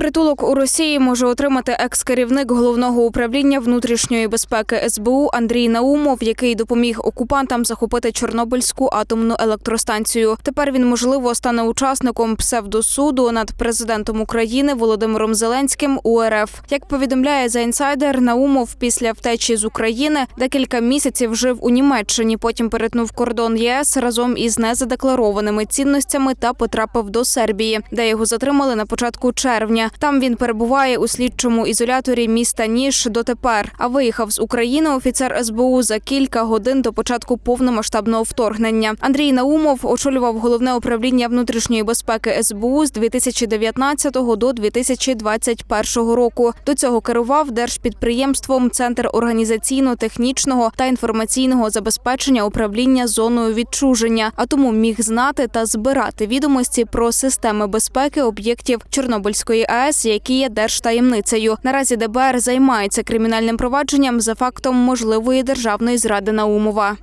Притулок у Росії може отримати екс-керівник головного управління внутрішньої безпеки СБУ Андрій Наумов, який допоміг окупантам захопити Чорнобильську атомну електростанцію. Тепер він можливо стане учасником псевдосуду над президентом України Володимиром Зеленським у РФ. Як повідомляє за інсайдер, Наумов після втечі з України декілька місяців жив у Німеччині. Потім перетнув кордон ЄС разом із незадекларованими цінностями та потрапив до Сербії, де його затримали на початку червня. Там він перебуває у слідчому ізоляторі міста Ніж дотепер. А виїхав з України офіцер СБУ за кілька годин до початку повномасштабного вторгнення. Андрій Наумов очолював головне управління внутрішньої безпеки СБУ з 2019 до 2021 року. До цього керував держпідприємством Центр організаційно-технічного та інформаційного забезпечення управління зоною відчуження, а тому міг знати та збирати відомості про системи безпеки об'єктів Чорнобильської АЕС, які є держтаємницею. Наразі ДБР займається кримінальним провадженням за фактом можливої державної зради Наумова.